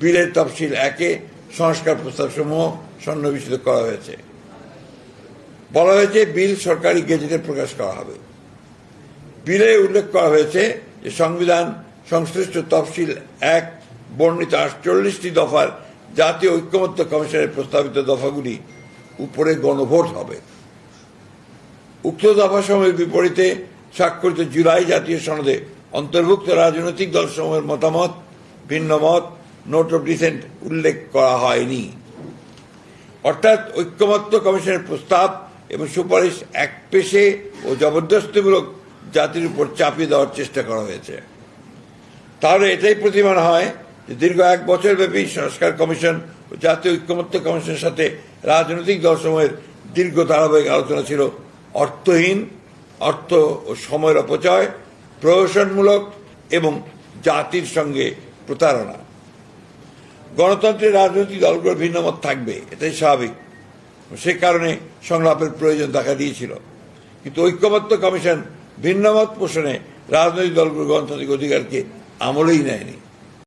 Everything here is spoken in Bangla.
বিলের তফসিল একে সংস্কার প্রস্তাবসমূহ সন্নিবেশিত করা হয়েছে। বলা হয়েছে বিল সরকারি গেজেটে প্রকাশ করা হবে। বিলে উল্লেখ করা হয়েছে যে সংবিধান সংশ্লিষ্ট তফসিল এক, বর্ণিত আটচল্লিশটি দফার জাতীয় ঐক্যমত্য কমিশনের প্রস্তাবিত দফাগুলি উপরে গণভোট হবে। উক্ত দফা দফাসমূহের বিপরীতে স্বাক্ষরিত জুলাই জাতীয় সনদে অন্তর্ভুক্ত রাজনৈতিক দলসমূহের মতামত, ভিন্ন মত নোট অফ ডিসেন্ট উল্লেখ করা হয়নি। অর্থাৎ ঐক্যমত্য কমিশনের প্রস্তাব এবং সুপারিশ এক পেশে ও জবরদস্তিমূলক জাতির উপর চাপিয়ে দেওয়ার চেষ্টা করা হয়েছে। তাহলে এটাই প্রতিমান হয় যে দীর্ঘ এক বছর ব্যাপী সংস্কার কমিশন ও জাতীয় ঐক্যমত্য কমিশনের সাথে রাজনৈতিক দলসমূহের দীর্ঘ ধারাবাহিক আলোচনা ছিল অর্থহীন, অর্থ ও সময়ের অপচয়, প্রহসনমূলক এবং জাতির সঙ্গে প্রতারণা। গণতন্ত্রের রাজনৈতিক দলগুলোর ভিন্নমত থাকবে, এটাই স্বাভাবিক। সে কারণে সংলাপের প্রয়োজন দেখা দিয়েছিল। কিন্তু ঐক্যমত্য কমিশন ভিন্নমত পোষণে রাজনৈতিক দলগুলোর গণতান্ত্রিক অধিকারকে আমলেই নেয়নি।